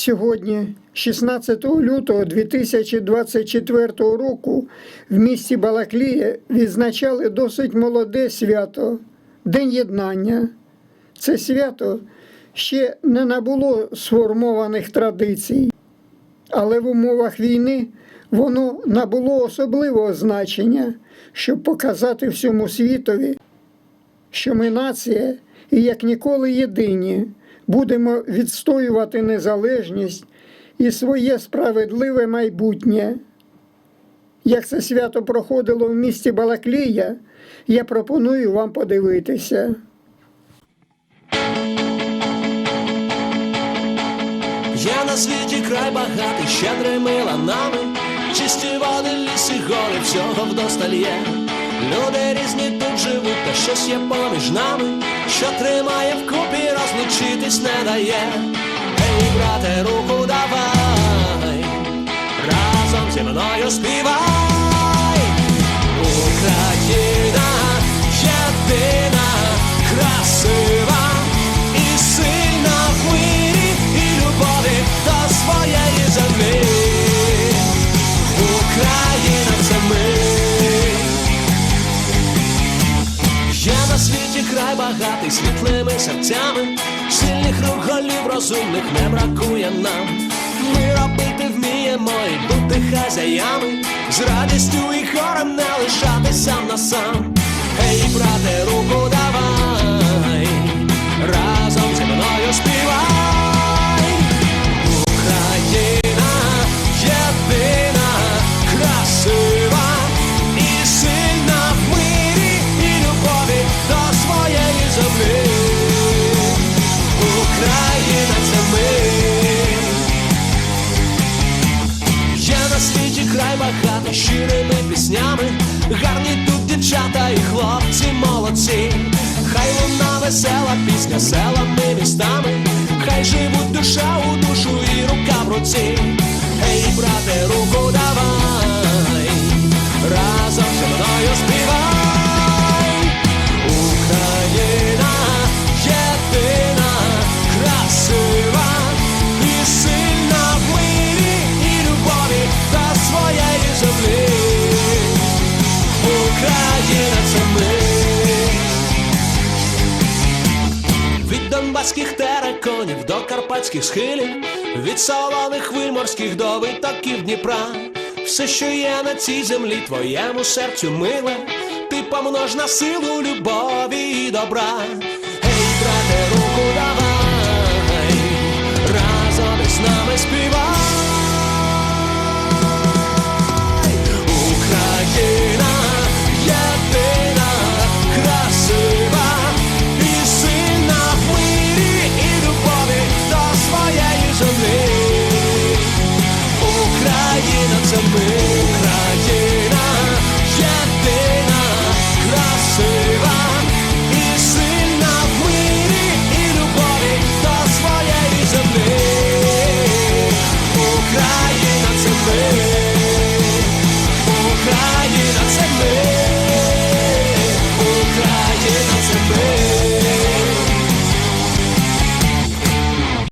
Сьогодні, 16 лютого 2024 року, в місті Балаклія відзначали досить молоде свято День Єднання. Це свято ще не набуло сформованих традицій, але в умовах війни воно набуло особливого значення, щоб показати всьому світові, що ми нація і як ніколи єдині будемо відстоювати незалежність і своє справедливе майбутнє. Як це свято проходило в місті Балаклія, я пропоную вам подивитися. Є на світі край багатий, щедрими ланами, чисті води, ліси, гори, всього вдосталь є. Люди різні тут живуть, та щось є поміж нами, що тримає вкупі, розлучитись не дає. Ей, брате, руку давай, на світі край багатий світлими серцями, сильних рук розумних не бракує нам. Ми робити вміємо і бути хазяями, з радістю і хором не лишатись Україна це ми. Є на світі край багатий щирими піснями, гарні тут дівчата і хлопці молодці. Хай луна весела пісня селами містами, хай живуть душа у душу і рука в руці. Ей, брате, руку донбаських тереконів до карпатських схилів, від солоних виморських до витоків Дніпра. Все, що є на цій землі, твоєму серцю миле, ти помнож на силу любові і добра. Ей, брате, руку давай, разом із нами співай.